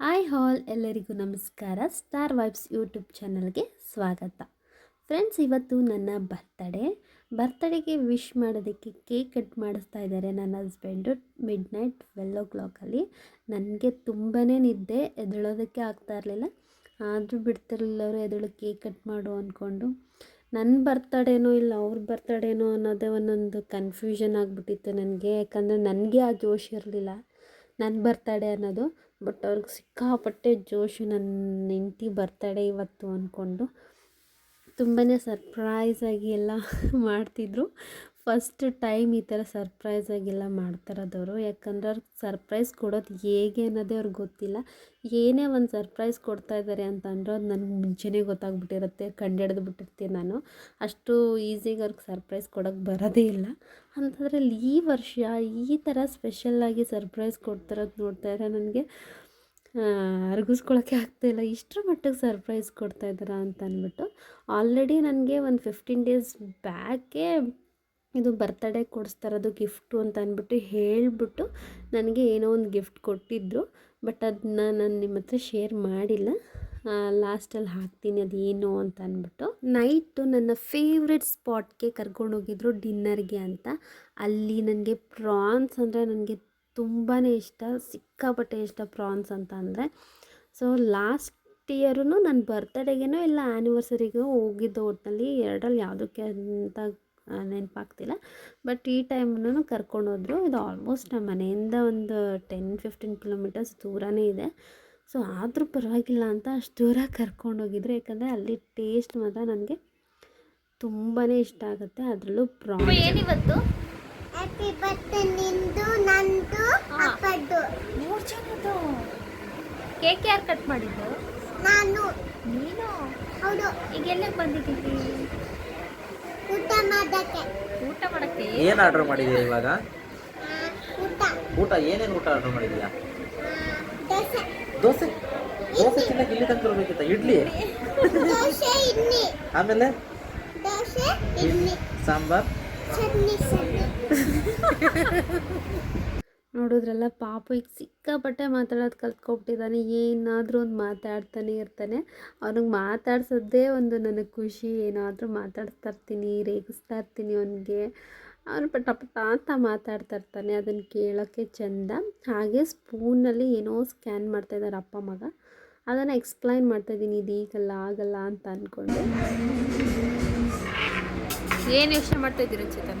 Hi ಹಾಲ್ ಎಲ್ಲರಿಗೂ ನಮಸ್ಕಾರ. Star vibes YouTube ಚಾನಲ್ಗೆ ಸ್ವಾಗತ. ಫ್ರೆಂಡ್ಸ್ ಇವತ್ತು ನನ್ನ ಬರ್ತಡೇ ಬರ್ತಡೇಗೆ ವಿಶ್ ಮಾಡೋದಕ್ಕೆ ಕೇಕ್ ಕಟ್ ಮಾಡಿಸ್ತಾ ಇದ್ದಾರೆ ನನ್ನ ಹಸ್ಬೆಂಡು ಮಿಡ್ ನೈಟ್ ಟ್ವೆಲ್ ಓ ಕ್ಲಾಕಲ್ಲಿ ನನಗೆ ತುಂಬಾ ನಿದ್ದೆ. ಎದಳೋದಕ್ಕೆ ಆಗ್ತಾ ಇರಲಿಲ್ಲ. ಆದರೂ ಬಿಡ್ತಿರಲಿಲ್ಲ ಅವರು ಎದ್ದೇಳು ಕೇಕ್ ಕಟ್ ಮಾಡು ಅಂದ್ಕೊಂಡು ನನ್ನ ಬರ್ತಡೇನೋ ಇಲ್ಲ, ಅವ್ರ ಬರ್ತಡೇನೋ ಅನ್ನೋದೇ ಒಂದೊಂದು ಕನ್ಫ್ಯೂಷನ್ ಆಗಿಬಿಟ್ಟಿತ್ತು ನನಗೆ. ಯಾಕಂದರೆ ನನಗೆ ಆ ಜೋಶ್ ಇರಲಿಲ್ಲ ನನ್ನ ಬರ್ತಡೇ ಅನ್ನೋದು. ಬಟ್ ಅವ್ರಿಗೆ ಸಿಕ್ಕಾಪಟ್ಟೆ ಜೋಶು ನನ್ನ ಹೆಂಡ್ತಿ ಬರ್ತಡೇ ಇವತ್ತು ಅಂದ್ಕೊಂಡು ತುಂಬಾ ಸರ್ಪ್ರೈಸಾಗಿ ಎಲ್ಲ ಮಾಡ್ತಿದ್ರು. ಫಸ್ಟ್ ಟೈಮ್ ಈ ಥರ ಸರ್ಪ್ರೈಸಾಗೆಲ್ಲ ಮಾಡ್ತಾರದವರು. ಯಾಕಂದ್ರೆ ಅವ್ರಿಗೆ ಸರ್ಪ್ರೈಸ್ ಕೊಡೋದು ಹೇಗೆ ಅನ್ನೋದೇ ಅವ್ರಿಗೆ ಗೊತ್ತಿಲ್ಲ. ಏನೇ ಒಂದು ಸರ್ಪ್ರೈಸ್ ಕೊಡ್ತಾ ಇದ್ದಾರೆ ಅಂತಂದ್ರೆ ಅದು ನನಗೆ ಮುಂಚೆನೇ ಗೊತ್ತಾಗ್ಬಿಟ್ಟಿರುತ್ತೆ ಕಂಡು ಬಿಟ್ಟಿರ್ತೀನಿ ನಾನು. ಅಷ್ಟು ಈಸಿಗೆ ಅವ್ರಿಗೆ ಸರ್ಪ್ರೈಸ್ ಕೊಡೋಕ್ಕೆ ಬರೋದೇ ಇಲ್ಲ. ಅಂಥದ್ರಲ್ಲಿ ಈ ವರ್ಷ ಈ ಥರ ಸ್ಪೆಷಲ್ಲಾಗಿ ಸರ್ಪ್ರೈಸ್ ಕೊಡ್ತಿರೋದು ನೋಡ್ತಾ ಇದ್ರೆ ನನಗೆ ಅರ್ಗಿಸ್ಕೊಳಕ್ಕೆ ಇಲ್ಲ. ಇಷ್ಟರ ಮಟ್ಟಿಗೆ ಸರ್ಪ್ರೈಸ್ ಕೊಡ್ತಾ ಇದ್ದಾರಾ ಅಂತ ಅಂದ್ಬಿಟ್ಟು ಆಲ್ರೆಡಿ ನನಗೆ ಒಂದು ಫಿಫ್ಟೀನ್ ಡೇಸ್ ಬ್ಯಾಕೇ ಇದು ಬರ್ತಡೇ ಕೊಡಿಸ್ತಾರದು ಗಿಫ್ಟು ಅಂತ ಅಂದ್ಬಿಟ್ಟು ಹೇಳಿಬಿಟ್ಟು ನನಗೆ ಏನೋ ಒಂದು ಗಿಫ್ಟ್ ಕೊಟ್ಟಿದ್ದರು ಬಟ್ ಅದನ್ನ ನಾನು ನಿಮ್ಮ ಹತ್ರ ಶೇರ್ ಮಾಡಿಲ್ಲ. ಲಾಸ್ಟಲ್ಲಿ ಹಾಕ್ತೀನಿ ಅದು ಏನು ಅಂತ ಅಂದ್ಬಿಟ್ಟು. ನೈಟು ನನ್ನ ಫೇವ್ರೆಟ್ ಸ್ಪಾಟ್ಗೆ ಕರ್ಕೊಂಡೋಗಿದ್ರು ಡಿನ್ನರ್ಗೆ ಅಂತ. ಅಲ್ಲಿ ನನಗೆ ಪ್ರಾನ್ಸ್ ಅಂದರೆ ನನಗೆ ತುಂಬಾ ಇಷ್ಟ, ಸಿಕ್ಕಾಪಟ್ಟೆ ಇಷ್ಟ ಪ್ರಾನ್ಸ್ ಅಂತ ಅಂದರೆ. ಸೊ ಲಾಸ್ಟ್ ಇಯರೂ ನನ್ನ ಬರ್ತ್ಡೇಗೇನೋ ಇಲ್ಲ ಆ್ಯನಿವರ್ಸರಿಗೂ ಹೋಗಿದ್ದ ಒಟ್ಟಿನಲ್ಲಿ ಎರಡರಲ್ಲಿ ಯಾವುದಕ್ಕೆ ಅಂತ ನೆನಪಾಗ್ತಿಲ್ಲ. ಬಟ್ ಈ ಟೈಮ್ನೂ ಕರ್ಕೊಂಡೋದ್ರು ಇದು ಆಲ್ಮೋಸ್ಟ್ ನಮ್ಮ ಮನೆಯಿಂದ ಒಂದು ಟೆನ್ ಫಿಫ್ಟೀನ್ ಕಿಲೋಮೀಟರ್ಸ್ ದೂರನೇ ಇದೆ. ಸೊ ಆದರೂ ಪರವಾಗಿಲ್ಲ ಅಂತ ಅಷ್ಟು ದೂರ ಕರ್ಕೊಂಡೋಗಿದ್ರು ಯಾಕಂದರೆ ಅಲ್ಲಿ ಟೇಸ್ಟ್ ಮಾತ್ರ ನನಗೆ ತುಂಬಾ ಇಷ್ಟ ಆಗುತ್ತೆ. ಅದರಲ್ಲೂ ಪ್ರಾಬ್ಲಮ್ ಏನಿವತ್ತು? ಹ್ಯಾಪಿ ಬರ್ತ್ಡೇ ನಿಂದು ನಂದು ಅಪ್ಪದ್ದು. ಮೂರು ಜನದ್ದು. ಕೇಕ್ ಯಾರು ಕಟ್ ಮಾಡಿದ್ದು? ನಾನು. ನೀನು? ಹೌದು. ಈಗ ಎಲ್ಲಿಗೆ ಬಂದಿದ್ದೀವಿ ಊಟ ಮಾಡಕ್ಕೆ? ಏನು ಆರ್ಡರ್ ಮಾಡಿದ್ಯಾ ಇವಾಗ? ಊಟ. ಊಟ ಏನೇನು ಊಟ ಆರ್ಡರ್ ಮಾಡಿದೀಯಾ ದೋಸೆ. ದೋಸೆ? ದೋಸೆ ತಿನ್ನಕ್ಕೆ ಇಲ್ಲಿ ತನಕ ಬರಬೇಕಿತ್ತ ಇಡ್ಲಿ? ಆಮೇಲೆ? ಸಾಂಬಾರ್? ಚಟ್ನಿ ಚಟ್ನಿ ನೋಡಿದ್ರಲ್ಲ, ಪಾಪು ಈಗ ಸಿಕ್ಕಾಪಟ್ಟೆ ಮಾತಾಡೋದು ಕಲ್ತ್ಕೊಬಿಟ್ಟಿದ್ದಾನೆ. ಏನಾದರೂ ಒಂದು ಮಾತಾಡ್ತಾನೆ ಇರ್ತಾನೆ. ಅವ್ನಿಗೆ ಮಾತಾಡ್ಸೋದೇ ಒಂದು ನನಗೆ ಖುಷಿ. ಏನಾದರೂ ಮಾತಾಡಿಸ್ತಾ ಇರ್ತೀನಿ, ರೇಗಿಸ್ತಾ ಇರ್ತೀನಿ ಅವನಿಗೆ. ಅವನು ಪಟ ಪಟ ಅಂತ ಮಾತಾಡ್ತಾ ಇರ್ತಾನೆ ಅದನ್ನು ಕೇಳೋಕ್ಕೆ ಚೆಂದ. ಹಾಗೆ ಸ್ಪೂನಲ್ಲಿ ಏನೋ ಸ್ಕ್ಯಾನ್ ಮಾಡ್ತಾ ಇದ್ದಾರೆ ಅಪ್ಪ ಮಗ. ಅದನ್ನು ಎಕ್ಸ್ಪ್ಲೈನ್ ಮಾಡ್ತಾಯಿದ್ದೀನಿ ಇದು ಈಗಲ್ಲ, ಆಗಲ್ಲ ಅಂತ ಅಂದ್ಕೊಂಡು ಏನು ಯೋಚನೆ ಮಾಡ್ತಾ ಇದ್ದೀರಾ ಚೇತನ?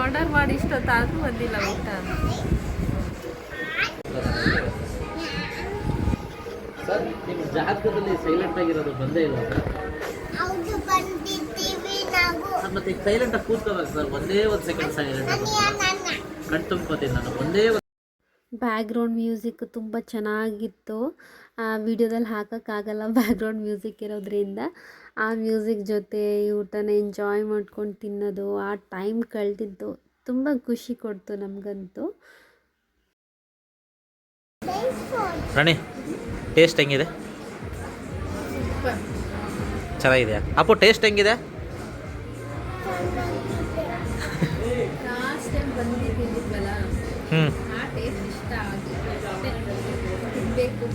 ಆರ್ಡರ್ ಮಾಡಿ ಇಷ್ಟೊತ್ತಾದ್ರೂ ಬಂದಿಲ್ಲ ಊಟ. ಸರ್ ನಿಮ್ಮ ಜಾತಕದಲ್ಲಿ ಸೈಲೆಂಟ್ ಆಗಿರೋದು ಬಂದೇ ಇಲ್ಲ ಹೌದು ಬಂದಿದ್ದೀವಿ ನಾವು. ಸರ್ ಮತ್ತೆ ಈಗ ಸೈಲೆಂಟ್ ಆಗಿ ಕೂತ್ಕೋಬೇಕು ಸರ್. ಒಂದೇ ಒಂದು ಸೆಕೆಂಡ್ ಸೈಲೆಂಟ್ ನನ್ನ. ಕಣ್ ತುಂಬ್ಕೋತೀನಿ ನಾನು. ಒಂದು ಬ್ಯಾಕ್ಗ್ರೌಂಡ್ ಮ್ಯೂಸಿಕ್ ತುಂಬ ಚೆನ್ನಾಗಿತ್ತು. ಆ ವಿಡಿಯೋದಲ್ಲಿ ಹಾಕೋಕ್ಕಾಗಲ್ಲ ಬ್ಯಾಕ್ಗ್ರೌಂಡ್ ಮ್ಯೂಸಿಕ್ ಇರೋದ್ರಿಂದ. ಆ ಮ್ಯೂಸಿಕ್ ಜೊತೆ ಈ ಊಟನ ಎಂಜಾಯ್ ಮಾಡ್ಕೊಂಡು ತಿನ್ನೋದು ಆ ಟೈಮ್ ಕಳೆದಿದ್ದು ತುಂಬ ಖುಷಿ ಕೊಡ್ತು ನಮಗಂತೂ. ರಾಣಿ ಟೇಸ್ಟ್ ಹೆಂಗಿದೆ? ಚೆನ್ನಾಗಿದೆ ಅಪ್ಪು ಟೇಸ್ಟ್ ಹೆಂಗಿದೆ? ಹ್ಞೂ ಟೇಸ್ಟ್ ಇಷ್ಟ ಬೇಕು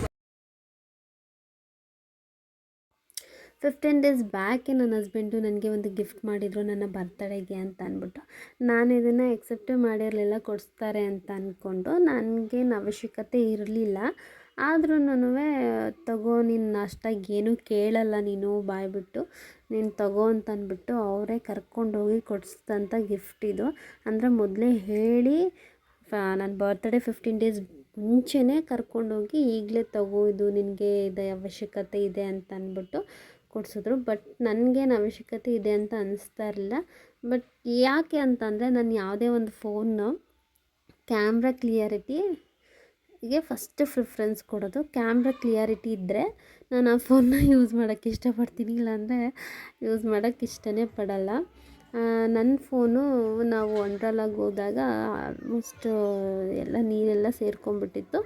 ಫಿಫ್ಟೀನ್ ಡೇಸ್ ಬ್ಯಾಕೆ ನನ್ನ ಹಸ್ಬೆಂಡು ನನಗೆ ಒಂದು ಗಿಫ್ಟ್ ಮಾಡಿದರು, ನನ್ನ ಬರ್ತಡೇಗೆ ಅಂತ ಅಂದ್ಬಿಟ್ಟು. ನಾನು ಇದನ್ನು ಎಕ್ಸೆಪ್ಟ್ ಮಾಡಿರಲಿಲ್ಲ, ಕೊಡಿಸ್ತಾರೆ ಅಂತ ಅಂದ್ಕೊಂಡು ನನಗೇನು ಅವಶ್ಯಕತೆ ಇರಲಿಲ್ಲ. ಆದ್ರೂ ತಗೋ ನಿನ್ನ ಅಷ್ಟಾಗಿ ಏನೂ ಕೇಳಲ್ಲ ನೀನು, ಬಾಯ್ಬಿಟ್ಟು. ನೀನು ತಗೋ ಅಂತ ಅಂದ್ಬಿಟ್ಟು ಅವರೇ ಕರ್ಕೊಂಡೋಗಿ ಕೊಡಿಸಿದಂಥ ಗಿಫ್ಟ್ ಇದು. ಅಂದರೆ ಮೊದಲೇ ಹೇಳಿ ನನ್ನ ಬರ್ತ್ಡೇ ಫಿಫ್ಟೀನ್ ಡೇಸ್ ಮುಂಚೆನೇ ಕರ್ಕೊಂಡೋಗಿ ಈಗಲೇ ತಗೋ, ಇದು ನಿನಗೆ ಇದು, ಅವಶ್ಯಕತೆ ಇದೆ ಅಂತ ಅಂದ್ಬಿಟ್ಟು ಕೊಡಿಸಿದ್ರು. ಬಟ್ ನನಗೇನು ಅವಶ್ಯಕತೆ ಇದೆ ಅಂತ ಅನಿಸ್ತಾ ಇರಲಿಲ್ಲ. ಬಟ್ ಯಾಕೆ ಅಂತಂದರೆ ನಾನು ಯಾವುದೇ ಒಂದು ಫೋನು ಕ್ಯಾಮ್ರಾ ಕ್ಲಿಯರಿಟಿ ಗೆ ಫಸ್ಟ್ ಪ್ರಿಫ್ರೆನ್ಸ್ ಕೊಡೋದು. ಕ್ಯಾಮ್ರಾ ಕ್ಲಿಯರಿಟಿ ಇದ್ದರೆ ನಾನು ಆ ಫೋನ್ನ ಯೂಸ್ ಮಾಡೋಕ್ಕೆ ಇಷ್ಟಪಡ್ತೀನಿ. ಇಲ್ಲಾಂದರೆ ಯೂಸ್ ಮಾಡೋಕ್ಕೆ ಇಷ್ಟನೇ ಪಡಲ್ಲ. ನನ್ನ ಫೋನು ನಾವು ಅಂಡ್ರಲಾಗಿ ಹೋದಾಗ ಆಲ್ಮೋಸ್ಟ್ ಎಲ್ಲ ನೀರೆಲ್ಲ ಸೇರ್ಕೊಂಡ್ಬಿಟ್ಟಿತ್ತು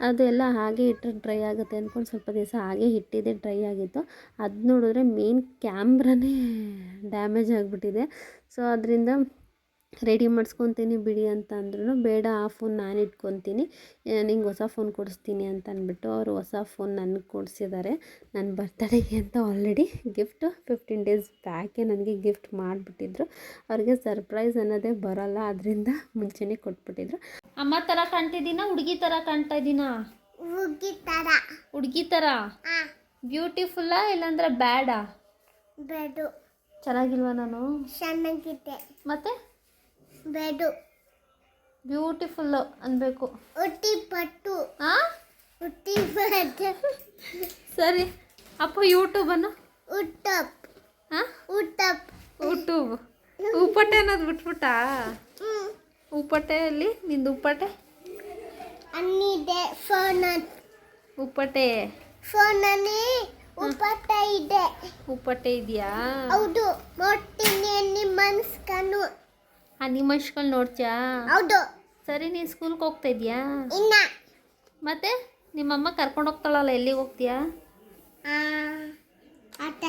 ಅದೆಲ್ಲ ಹಾಗೆ ಇಟ್ಟರೆ ಡ್ರೈ ಆಗುತ್ತೆ ಅಂದ್ಕೊಂಡು ಸ್ವಲ್ಪ ದಿವಸ ಹಾಗೆ ಇಟ್ಟಿದ್ದೆ ಡ್ರೈ ಆಗಿತ್ತು. ಅದು ನೋಡಿದ್ರೆ ಮೇನ್ ಕ್ಯಾಮ್ರಾನೇ ಡ್ಯಾಮೇಜ್ ಆಗಿಬಿಟ್ಟಿದೆ. ಸೊ ಅದರಿಂದ ರೆಡಿ ಮಾಡಿಸ್ಕೊತೀನಿ ಬಿಡಿ ಅಂತ ಅಂದ್ರೂ ಬೇಡ ಆ ಫೋನ್ ನಾನು ಇಟ್ಕೊತೀನಿ. ನಿಂಗೆ ಹೊಸ ಫೋನ್ ಕೊಡಿಸ್ತೀನಿ ಅಂತ ಅಂದ್ಬಿಟ್ಟು ಅವರು ಹೊಸ ಫೋನ್ ನನಗೆ ಕೊಡಿಸಿದ್ದಾರೆ ನನ್ನ ಬರ್ತಡೇಗೆ ಅಂತ ಆಲ್ರೆಡಿ ಗಿಫ್ಟು ಫಿಫ್ಟೀನ್ ಡೇಸ್ ಬ್ಯಾಕೆ ನನಗೆ ಗಿಫ್ಟ್ ಮಾಡಿಬಿಟ್ಟಿದ್ರು. ಅವ್ರಿಗೆ ಸರ್ಪ್ರೈಸ್ ಅನ್ನೋದೇ ಬರೋಲ್ಲ ಅದರಿಂದ ಮುಂಚೆನೇ ಕೊಟ್ಬಿಟ್ಟಿದ್ರು. ಅಮ್ಮ ಥರ ಕಾಣ್ತಿದ್ದೀನಾ? ಹುಡುಗಿ ಥರ ಕಾಣ್ತಾ ಇದ್ದೀನ? ಹುಡುಗಿ ತರ. ಹುಡುಗಿ ಥರ ಬ್ಯೂಟಿಫುಲ್ಲಾ ಇಲ್ಲಾಂದ್ರೆ ಬ್ಯಾಡಾ ಬ್ಯಾಡು ಚೆನ್ನಾಗಿಲ್ವಾ ನಾನು? ಚೆನ್ನಾಗಿದೆ. ಮತ್ತೆ? ಬೇಡು. ಬ್ಯೂಟಿಫುಲ್ ಅನ್ಬೇಕು. ಹುಟ್ಟಿ ಪಟ್ಟು. ಆ? ಹುಟ್ಟಿ ಪಟ್ಟು. ಸರಿ ಅಪ್ಪ ಯೂಟ್ಯೂಬ್ ಅನ್ನು? ಉಟ್ಟಪ್ ಹಾಂ ಉಟ್ಟಪ್ ಯೂಟ್ಯೂಬ್ ಉಪ್ಪಟ್ಟೆ ಅನ್ನೋದು ಬಿಟ್ಬಿಟ್ಟಾ? ಉಪ್ಪಟ್ಟೆಯಲ್ಲಿ? ನಿಂದು ಉಪ್ಪಟ್ಟೆ? ಅನ್ನಿದೆ ಫೋನ್ ಉಪ್ಪಟ್ಟೆ. ಫೋನಲ್ಲಿ ಉಪ್ಪಟ್ಟೆ ಇದೆ. ಉಪ್ಪಟ್ಟೆ ಇದೆಯಾ? ಹೌದು ಮೊಟ್ಟಿನಿ ನಿಮ್ಮ ಮನ್ಸ್ಕನು ಆ ನಿಮ್ಮಷ್ಗಳು ನೋಡ್ತ್ಯಾ? ಹೌದು. ಸರಿ ನೀನು ಸ್ಕೂಲ್ಗೆ ಹೋಗ್ತಾ ಇದೆಯಾ? ಇನ್ನ. ಮತ್ತೆ? ನಿಮ್ಮಮ್ಮ ಕರ್ಕೊಂಡು ಹೋಗ್ತಾಳಲ್ಲ ಎಲ್ಲಿಗೆ ಹೋಗ್ತೀಯಾ? ಆ, ಆಟ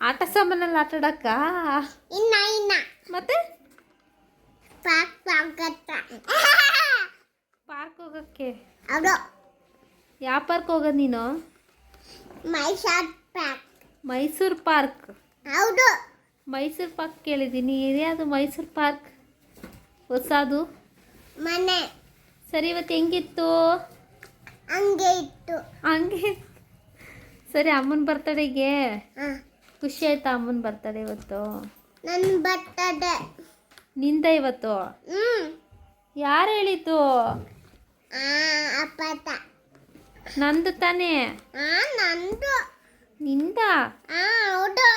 ಆಟ ಸಾಮಾನಲ್ಲಿ ಆಟ ಆಡಕ್ಕ? ಇನ್ನ ಇನ್ನ. ಮತ್ತೆ? ಪಾಕ್ ಪಾಕತ್ತ ಪಾರ್ಕ್ ಹೋಗಕ್ಕೆ? ಹೌದು. ಯಾವ ಪಾರ್ಕ್ ಹೋಗೋದು ನೀನು? ಮೈಸೂರ್ ಪಾರ್ಕ್. ಮೈಸೂರು ಪಾರ್ಕ್. ಹೌದು. ಮೈಸೂರು ಪಾರ್ಕ್ ಕೇಳಿದ್ದೀನಿ. ಇದ್ಯಾವುದು ಮೈಸೂರು ಪಾರ್ಕ್ ಹೊಸದು? ಮನೆ. ಸರಿ ಇವತ್ತು ಹೆಂಗಿತ್ತು? ಹಂಗೆ ಇತ್ತು. ಹಂಗೆ ಸರಿ ಅಮ್ಮನ ಬರ್ತಡೆಗೆ? ಖುಷಿ ಆಯ್ತಾ ಅಮ್ಮನ ಬರ್ತಡೆ ಇವತ್ತು? ನನ್ನ ಬರ್ತಡೆ. ನಿಂದ ಇವತ್ತು? ಯಾರು ಹೇಳಿದ್ದು? ಅಪ್ಪಟ ನಂದು ತಾನೇ? ಆ ನಂದು. ನಿಂದ? ಆ ಹೌದು.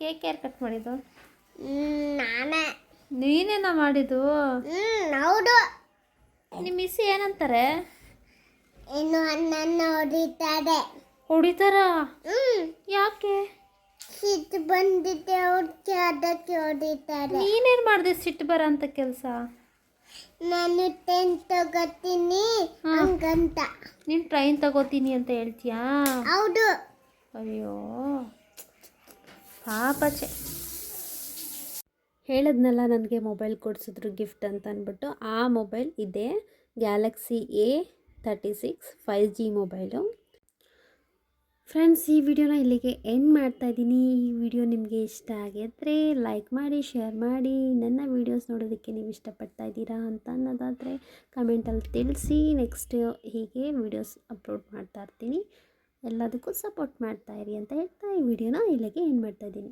ಕೇಕ್ ಯಾರು ಕಟ್ ಮಾಡಿದ್ದು? ನಾನೇ. ನೀನೇನ ಮಾಡಿದ್ದು? ಹೌದು. ನಿಮ್ಮ ಮಿಸ್ ಏನಂತಾರೆ? ಇನ್ನು ಅನ್ನ ಹೊಡಿತಾರೆ. ಹೊಡಿತಾರ? ಯಾಕೆ? ಸಿಟ್ಟು ಬಂದಿದ್ದೆ ಅವ್ರಿಗೆ ಅದಕ್ಕೆ ಹೊಡಿತಾರೆ. ನೀನೇನು ಮಾಡಿದೆ ಸಿಟ್ಟು ಬರ ಅಂತ ಕೆಲಸ? ನಾನು ಟ್ರೈನ್ ತಗೋತೀನಿ. ಹಂಗಂತ. ನೀನು ಟ್ರೈನ್ ತಗೋತೀನಿ ಅಂತ ಹೇಳ್ತೀಯಾ? ಹೌದು. ಅಯ್ಯೋ. ಪಾಪಚೆ ಹೇಳದ್ನಲ್ಲ ನನಗೆ ಮೊಬೈಲ್ ಕೊಡಿಸಿದ್ರು ಗಿಫ್ಟ್ ಅಂತ ಅಂದ್ಬಿಟ್ಟು. ಆ ಮೊಬೈಲ್ ಇದೆ. Galaxy A thirty six five G mobile. Friends ಈ ವಿಡಿಯೋನ ಇಲ್ಲಿಗೆ ಎಂಡ್ ಮಾಡ್ತಾ ಇದ್ದೀನಿ. ಈ ವಿಡಿಯೋ ನಿಮಗೆ ಇಷ್ಟ ಆಗಿದ್ರೆ ಲೈಕ್ ಮಾಡಿ ಶೇರ್ ಮಾಡಿ. ನನ್ನ ವೀಡಿಯೋಸ್ ನೋಡೋದಕ್ಕೆ ನೀವು ಇಷ್ಟಪಡ್ತಾ ಇದ್ದೀರಾ ಅಂತ ಅನ್ನೋದಾದರೆ ಕಮೆಂಟಲ್ಲಿ ತಿಳಿಸಿ. ನೆಕ್ಸ್ಟ್ ಹೀಗೆ ವೀಡಿಯೋಸ್ ಅಪ್ಲೋಡ್ ಮಾಡ್ತಾ ಇರ್ತೀನಿ. ಎಲ್ಲದಕ್ಕೂ ಸಪೋರ್ಟ್ ಮಾಡ್ತಾಯಿರಿ ಅಂತ ಹೇಳ್ತಾ ಈ ವಿಡಿಯೋನ ಇಲ್ಲಿಗೆ ಏನು ಮಾಡ್ತಾ ಇದ್ದೀನಿ.